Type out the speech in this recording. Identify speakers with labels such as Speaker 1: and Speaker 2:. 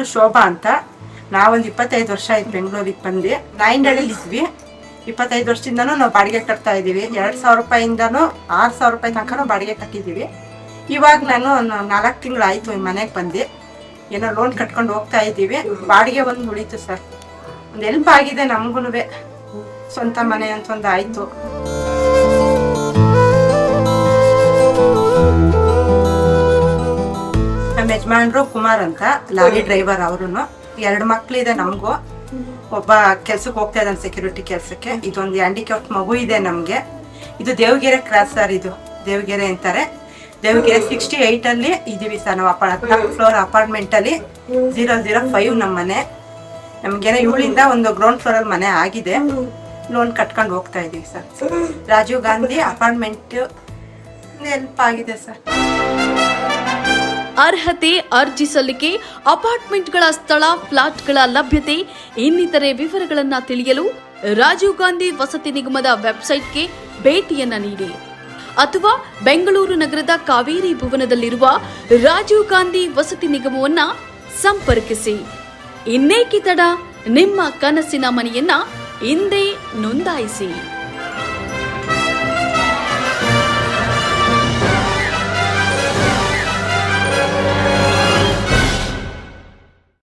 Speaker 1: ಶೋಭಾ ಅಂತ. ನಾವೊಂದು ಇಪ್ಪತ್ತೈದು ವರ್ಷ ಆಯ್ತು ಬೆಂಗಳೂರಿಗೆ ಬಂದು. ನಾಯಿಂಡಳ್ಳಿಲಿ ಇದ್ವಿ. ಇಪ್ಪತ್ತೈದು ವರ್ಷದಿಂದನೂ ನಾವು ಬಾಡಿಗೆ ಕಟ್ತಾ ಇದ್ದೀವಿ. ಎರಡು ಸಾವಿರ ರೂಪಾಯಿಂದನೂ ಆರು ಸಾವಿರ ರೂಪಾಯಿ ತನಕನೂ ಬಾಡಿಗೆ ಕಟ್ಟಿದ್ದೀವಿ. ಇವಾಗ ನಾನು ನಾಲ್ಕು ತಿಂಗಳು ಆಯಿತು ಈ ಮನೆಗೆ ಬಂದು. ಏನೋ ಲೋನ್ ಕಟ್ಕೊಂಡು ಹೋಗ್ತಾ ಇದ್ದೀವಿ. ಬಾಡಿಗೆ ಒಂದು ಉಳೀತು ಸರ್. ಒಂದು ಹೆಲ್ಪ್ ಆಗಿದೆ ನಮಗೂ ಸ್ವಂತ ಮನೆ ಅಂತ ಒಂದು ಆಯಿತು. ನಮ್ಮ ಯಜಮಾನ್ರು ಕುಮಾರ್ ಅಂತ ಲಾರಿ ಡ್ರೈವರ್ ಅವರು ಎರಡು ಮಕ್ಳಿದೆ ನಮಗೂ. ಒಬ್ಬ ಕೆಲ್ಸಕ್ಕೆ ಹೋಗ್ತಾ ಇದ್ದಾನೆ ಸೆಕ್ಯೂರಿಟಿ ಕೆಲ್ಸಕ್ಕೆ. ಇದೊಂದು ಹ್ಯಾಂಡಿಕ್ಯಾಪ್ ಮಗು ಇದೆ ನಮಗೆ. ಇದು ದೇವಗೆರೆ ಕ್ರಾಸ್ ಸರ್ ಇದು. ದೇವಗೆರೆ ಅಂತಾರೆ. ದೇವಗೆರೆ ಸಿಕ್ಸ್ಟಿ ಏಟ್ ಅಲ್ಲಿ ಇದೀವಿ ಸರ್ ನಾವು ಅಪಾರ್ಟ್ ಫ್ಲೋರ್ ಅಪಾರ್ಟ್ಮೆಂಟ್ ಅಲ್ಲಿ. ಜೀರೋ ಜೀರೋ ಫೈವ್ ನಮ್ಮ ಮನೆ. ನಮ್ಗೇನೋ ಇವಳಿಂದ ಒಂದು ಗ್ರೌಂಡ್ ಫ್ಲೋರ್ ಅಲ್ಲಿ ಮನೆ ಆಗಿದೆ. ಲೋನ್ ಕಟ್ಕೊಂಡು ಹೋಗ್ತಾ ಇದೀವಿ sir Rajiv Gandhi apartment help ಆಗಿದೆ ಸರ್
Speaker 2: ಅರ್ಹತೆ ಅರ್ಜಿ ಸಲ್ಲಿಕೆ, ಅಪಾರ್ಟ್ಮೆಂಟ್ಗಳ ಸ್ಥಳ, ಫ್ಲಾಟ್ಗಳ ಲಭ್ಯತೆ, ಇನ್ನಿತರೆ ವಿವರಗಳನ್ನು ತಿಳಿಯಲು ರಾಜೀವ್ ಗಾಂಧಿ ವಸತಿ ನಿಗಮದ ವೆಬ್ಸೈಟ್ಗೆ ಭೇಟಿಯನ್ನ ನೀಡಿ. ಅಥವಾ ಬೆಂಗಳೂರು ನಗರದ ಕಾವೇರಿ ಭವನದಲ್ಲಿರುವ ರಾಜೀವ್ ಗಾಂಧಿ ವಸತಿ ನಿಗಮವನ್ನ ಸಂಪರ್ಕಿಸಿ. ಇನ್ನೇಕಿ ತಡ? ನಿಮ್ಮ ಕನಸಿನ ಮನೆಯನ್ನ ಹಿಂದೆ ನೋಂದಾಯಿಸಿ.